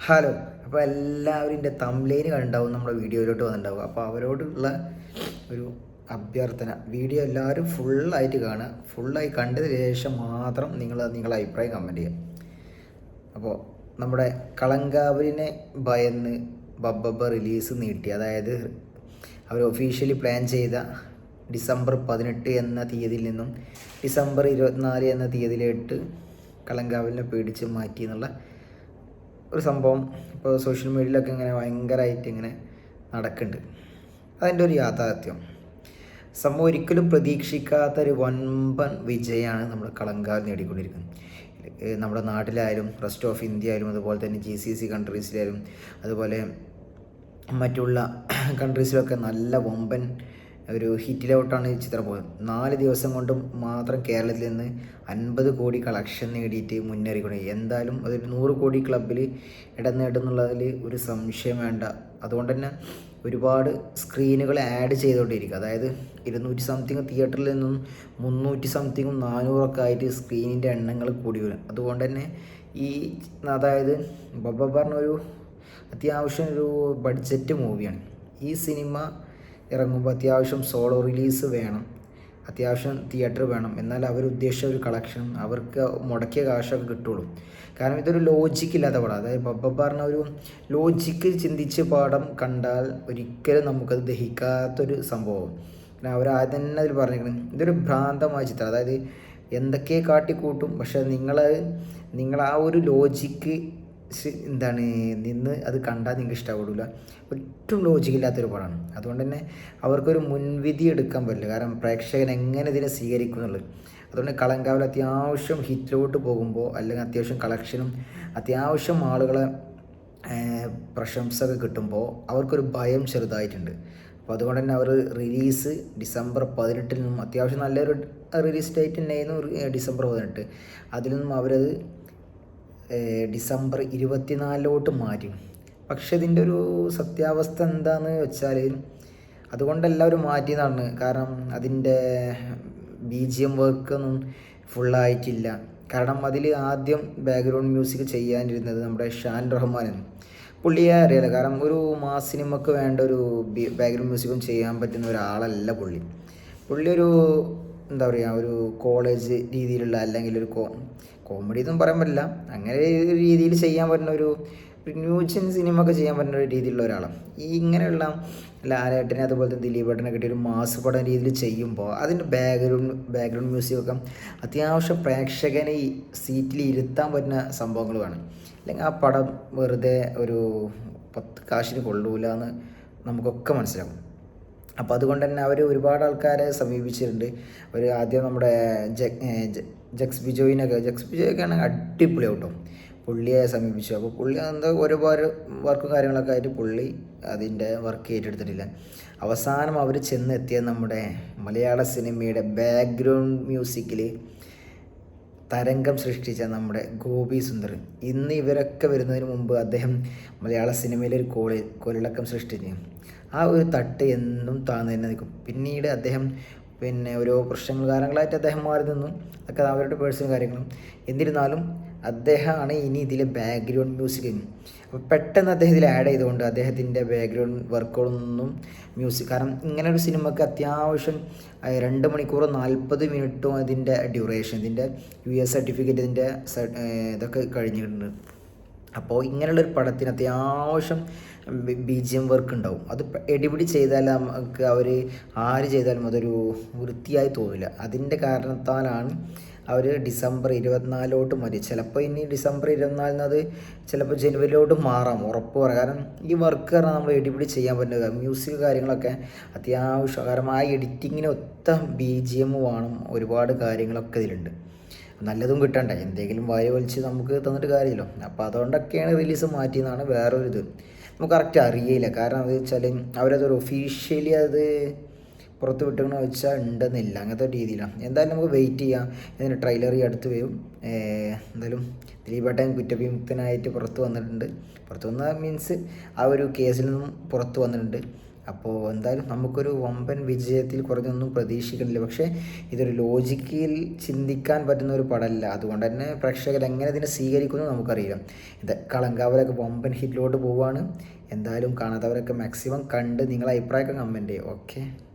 Hello അപ്പോൾ എല്ലാവരും എന്റെ തംലൈന് കണ്ടാവും നമ്മുടെ വീഡിയോയിലോട്ട് വന്നിട്ടുണ്ടാവും. അപ്പോൾ അവരോടുള്ള ഒരു അഭ്യർത്ഥന വീഡിയോ എല്ലാവരും ഫുള്ളായിട്ട് കാണുക. ഫുള്ളായി കണ്ടതിന് ശേഷം മാത്രം നിങ്ങൾ നിങ്ങളുടെ അഭിപ്രായം കമന്റ് ചെയ്യുക. അപ്പോൾ നമ്മുടെ കളങ്കാവലിനെ ഭയന്ന് ബബ്ബബ റിലീസ് നീട്ടി. അതായത് അവർ ഒഫീഷ്യലി പ്ലാൻ ചെയ്ത ഡിസംബർ പതിനെട്ട് എന്ന തീയതിയിൽ നിന്നും ഡിസംബർ ഇരുപത്തിനാല് എന്ന തീയതിയിലിട്ട് കളങ്കാവലിനെ പേടിച്ച് മാറ്റി എന്നുള്ള ഒരു സംഭവം ഇപ്പോൾ സോഷ്യൽ മീഡിയയിലൊക്കെ ഇങ്ങനെ ഭയങ്കരമായിട്ട് ഇങ്ങനെ നടക്കുന്നുണ്ട് അതിന്റെ ഒരു യാഥാർത്ഥ്യം. സംഭവം ഒരിക്കലും പ്രതീക്ഷിക്കാത്ത ഒരു വൻപൻ വിജയമാണ് നമ്മൾ കളങ്കാർ നേടിക്കൊണ്ടിരിക്കുന്നത്. നമ്മുടെ നാട്ടിലായാലും റെസ്റ്റ് ഓഫ് ഇന്ത്യ ആയാലും അതുപോലെ തന്നെ ജി സി സി കൺട്രീസിലായാലും അതുപോലെ മറ്റുള്ള കൺട്രീസിലൊക്കെ നല്ല വമ്പൻ ഒരു ഹിറ്റിലോട്ടാണ് ചിത്രം പോയത്. നാല് ദിവസം കൊണ്ട് മാത്രം കേരളത്തിൽ നിന്ന് അൻപത് കോടി കളക്ഷൻ നേടിയിട്ട് മുന്നേറിക്കൊണ്ട് എന്തായാലും അതൊരു നൂറ് കോടി ക്ലബിൽ ഇടം നേടുന്നുള്ളതിൽ ഒരു സംശയം വേണ്ട. അതുകൊണ്ട് തന്നെ ഒരുപാട് സ്ക്രീനുകൾ ആഡ് ചെയ്തുകൊണ്ടിരിക്കുക. അതായത് ഇരുന്നൂറ്റി സംതിങ് തിയേറ്ററിൽ നിന്നും മുന്നൂറ്റി സംതിങ്ങും നാനൂറൊക്കെ ആയിട്ട് സ്ക്രീനിന്റെ എണ്ണങ്ങൾ കൂടി വരും. അതുകൊണ്ട് തന്നെ ഈ അതായത് ബബ്ബ പറഞ്ഞൊരു അത്യാവശ്യം ഒരു ബഡ്ജറ്റ് മൂവിയാണ്. ഈ സിനിമ ഇറങ്ങുമ്പോൾ അത്യാവശ്യം സോളോ റിലീസ് വേണം. അത്യാവശ്യം തിയേറ്റർ വേണം. എന്നാൽ അവർ ഉദ്ദേശിച്ച ഒരു കളക്ഷൻ അവർക്ക് മുടക്കിയ കാശൊക്കെ കിട്ടുള്ളൂ. കാരണം ഇതൊരു ലോജിക്കില്ലാത്ത പടം. അതായത് ബബ്ബ പറഞ്ഞ ഒരു ലോജിക്ക് ചിന്തിച്ച് പാഠം കണ്ടാൽ ഒരിക്കലും നമുക്കത് ദഹിക്കാത്തൊരു സംഭവം. പിന്നെ അവർ ആദ്യം തന്നെ അതിൽ പറഞ്ഞിരിക്കുന്നത് ഇതൊരു ഭ്രാന്തമായ ചിത്രം. അതായത് എന്തൊക്കെ കാട്ടിക്കൂട്ടും? പക്ഷേ നിങ്ങൾ നിങ്ങൾ ആ ഒരു ലോജിക്ക് എന്താണ് നിന്ന് അത് കണ്ടാൽ നിങ്ങൾക്ക് ഇഷ്ടപ്പെടില്ല ഒട്ടും ലോജിക്കില്ലാത്തൊരു പടമാണ്. അതുകൊണ്ട് തന്നെ അവർക്കൊരു മുൻവിധി എടുക്കാൻ പറ്റില്ല. കാരണം പ്രേക്ഷകൻ എങ്ങനെ ഇതിനെ സ്വീകരിക്കും എന്നുള്ളത്. അതുകൊണ്ട് കളങ്കാവിൽ അത്യാവശ്യം ഹിറ്റിലോട്ട് പോകുമ്പോൾ അല്ലെങ്കിൽ അത്യാവശ്യം കളക്ഷനും അത്യാവശ്യം ആളുകളെ പ്രശംസ പ്രശംസകൾ കിട്ടുമ്പോൾ അവർക്കൊരു ഭയം ചെറുതായിട്ടുണ്ട്. അപ്പോൾ അതുകൊണ്ട് തന്നെ അവർ റിലീസ് ഡിസംബർ പതിനെട്ടിൽ നിന്നും അത്യാവശ്യം നല്ലൊരു റിലീസ് ഡേറ്റ് തന്നെയായിരുന്നു ഡിസംബർ പതിനെട്ട്. അതിൽ നിന്നും അവരത് ഡിസംബർ ഇരുപത്തിനാലിലോട്ട് മാറ്റി. പക്ഷെ ഇതിന്റെ ഒരു സത്യാവസ്ഥ എന്താന്ന് വെച്ചാൽ അതുകൊണ്ട് എല്ലാവരും മാറ്റിയതാണ്. കാരണം അതിന്റെ ബി ജി എം വർക്കൊന്നും ഫുള്ളായിട്ടില്ല. കാരണം അതിൽ ആദ്യം ബാക്ക്ഗ്രൗണ്ട് മ്യൂസിക് ചെയ്യാനിരുന്നത് നമ്മുടെ ഷാൻ റഹ്മാൻ പുള്ളിയെ അറിയാലോ കാരണം ഒരു മാസ് സിനിമക്ക് വേണ്ട ഒരു ബാക്ക്ഗ്രൗണ്ട് മ്യൂസിക്കും ചെയ്യാൻ പറ്റുന്ന ഒരാളല്ല പുള്ളി. പുള്ളി ഒരു എന്താ പറയുക ഒരു കോളേജ് രീതിയിലുള്ള അല്ലെങ്കിൽ ഒരു കോമഡി ഒന്നും പറയാൻ പറ്റില്ല. അങ്ങനെ ഒരു രീതിയിൽ ചെയ്യാൻ പറ്റുന്ന ഒരു ഒരു ന്യൂജൻ സിനിമ ഒക്കെ ചെയ്യാൻ പറ്റുന്ന ഒരു രീതിയിലുള്ള ഒരാളാണ്. ഈ ഇങ്ങനെയുള്ള ലാലേട്ടനെ അതുപോലെ തന്നെ ദിലീപേട്ടനെ കിട്ടിയ ഒരു മാസ് പടം രീതിയിൽ ചെയ്യുമ്പോൾ അതിന്റെ ബാക്ക്ഗ്രൗണ്ട് ബാക്ക്ഗ്രൗണ്ട് മ്യൂസിക് ഒക്കെ അത്യാവശ്യം പ്രേക്ഷകനെ സീറ്റിൽ ഇരുത്താൻ പറ്റുന്ന സംഭവങ്ങൾ വേണം. അല്ലെങ്കിൽ ആ പടം വെറുതെ ഒരു പത്ത് കാശിന് കൊള്ളൂല എന്ന് നമുക്കൊക്കെ മനസ്സിലാകും അപ്പോൾ അതുകൊണ്ട് തന്നെ അവർ ഒരുപാട് ആൾക്കാരെ സമീപിച്ചിട്ടുണ്ട്. അവർ ആദ്യം നമ്മുടെ ജ- ജ- ജക്സ് ബിജോയിനൊക്കെ ജക്സ് ബിജോയൊക്കെ ആണെങ്കിൽ അടിപൊളി കേട്ടോ പുള്ളിയെ സമീപിച്ചു. അപ്പോൾ പുള്ളി എന്താ ഒരുപാട് വർക്കും കാര്യങ്ങളൊക്കെ ആയിട്ട് പുള്ളി അതിന്റെ വർക്ക് ഏറ്റെടുത്തിട്ടില്ല. അവസാനം അവർ ചെന്നെത്തിയ നമ്മുടെ മലയാള സിനിമയുടെ ബാക്ക്ഗ്രൗണ്ട് മ്യൂസിക്കിൽ തരംഗം സൃഷ്ടിച്ച നമ്മുടെ ഗോപി സുന്ദർ. ഇന്ന് ഇവരൊക്കെ വരുന്നതിന് മുമ്പ് അദ്ദേഹം മലയാള സിനിമയിലെ ഒരു കോളി കൊലിളക്കം സൃഷ്ടിച്ചു. ആ ഒരു തട്ട് എന്നും താഴ്ന്നു തന്നെ നിൽക്കും. പിന്നീട് അദ്ദേഹം പിന്നെ ഓരോ പ്രശ്നങ്ങൾ കാരണങ്ങളായിട്ട് അദ്ദേഹം മാറി നിന്നു. അതൊക്കെ അവരുടെ പേഴ്സണൽ കാര്യങ്ങളും. എന്നിരുന്നാലും അദ്ദേഹമാണ് ഇനി ഇതിലെ ബാക്ക്ഗ്രൗണ്ട് മ്യൂസിക് അപ്പോൾ പെട്ടെന്ന് അദ്ദേഹം ഇതിൽ ആഡ് ചെയ്തുകൊണ്ട് അദ്ദേഹത്തിന്റെ ബാക്ക്ഗ്രൗണ്ട് വർക്കുകളൊന്നും മ്യൂസിക് കാരണം ഇങ്ങനെ ഒരു സിനിമയ്ക്ക് അത്യാവശ്യം രണ്ട് മണിക്കൂർ നാൽപ്പത് മിനിറ്റും അതിന്റെ ഡ്യൂറേഷൻ ഇതിന്റെ യു എസ് സർട്ടിഫിക്കറ്റ് ഇതിന്റെ ഇതൊക്കെ കഴിഞ്ഞിട്ടുണ്ട്. അപ്പോൾ ഇങ്ങനെയുള്ളൊരു പടത്തിന് അത്യാവശ്യം ബി ജി എം വർക്ക് ഉണ്ടാവും അത് എടിപിടി ചെയ്താൽ നമുക്ക് അവർ ആര് ചെയ്താലും അതൊരു വൃത്തിയായി തോന്നില്ല അതിന്റെ കാരണത്താലാണ് അവർ ഡിസംബർ ഇരുപത്തിനാലിലോട്ട് മതി ചിലപ്പോൾ ഇനി ഡിസംബർ ഇരുപത്തിനാലിന് അത് ചിലപ്പോൾ ജനുവരിയിലോട്ട് മാറാം ഉറപ്പ് പറയാം. കാരണം ഈ വർക്ക് കാരണം നമ്മൾ എടിപിടി ചെയ്യാൻ പറ്റുന്നത് മ്യൂസിക് കാര്യങ്ങളൊക്കെ അത്യാവശ്യം കാരണം എഡിറ്റിങ്ങിന് ഒത്ത ബി ജി എം വേണം ഒരുപാട് കാര്യങ്ങളൊക്കെ ഇതിലുണ്ട്. നല്ലതും കിട്ടണ്ട? എന്തെങ്കിലും വാരി വലിച്ച് നമുക്ക് തന്നിട്ട് കാര്യമില്ല. അപ്പോൾ അതുകൊണ്ടൊക്കെയാണ് റിലീസ് മാറ്റിയെന്നാണ് വേറൊരു ഇത് നമുക്ക് കറക്റ്റ് അറിയില്ല. കാരണം അത് വെച്ചാൽ അവരതൊരു ഒഫീഷ്യലി അത് പുറത്ത് വിട്ടണമെന്ന് വെച്ചാൽ ഉണ്ടെന്നില്ല. അങ്ങനത്തെ രീതിയിലാണ് എന്തായാലും നമുക്ക് വെയിറ്റ് ചെയ്യാം. ഇതിന് ട്രെയിലർ ഈ അടുത്ത് വരും. എന്തായാലും ദിലീപേട്ടൻ കുറ്റവിമുക്തനായിട്ട് പുറത്ത് വന്നിട്ടുണ്ട്. പുറത്ത് വന്ന മീൻസ് ആ ഒരു കേസിൽ നിന്നും പുറത്ത് വന്നിട്ടുണ്ട്. അപ്പോൾ എന്തായാലും നമുക്കൊരു വമ്പൻ വിജയത്തിൽ കുറഞ്ഞൊന്നും പ്രതീക്ഷിക്കുന്നില്ല. പക്ഷേ ഇതൊരു ലോജിക്കിൽ ചിന്തിക്കാൻ പറ്റുന്ന ഒരു പടമല്ല. അതുകൊണ്ട് തന്നെ പ്രേക്ഷകർ എങ്ങനെ ഇതിനെ സ്വീകരിക്കുന്നു നമുക്കറിയാം ഇത് കളങ്കാവലൊക്കെ വമ്പൻ ഹിറ്റിലോട്ട് പോവുകയാണ് എന്തായാലും കാണാത്തവരൊക്കെ മാക്സിമം കണ്ട് നിങ്ങളെ അഭിപ്രായമൊക്കെ കമന്റ് ചെയ്യും ഓക്കെ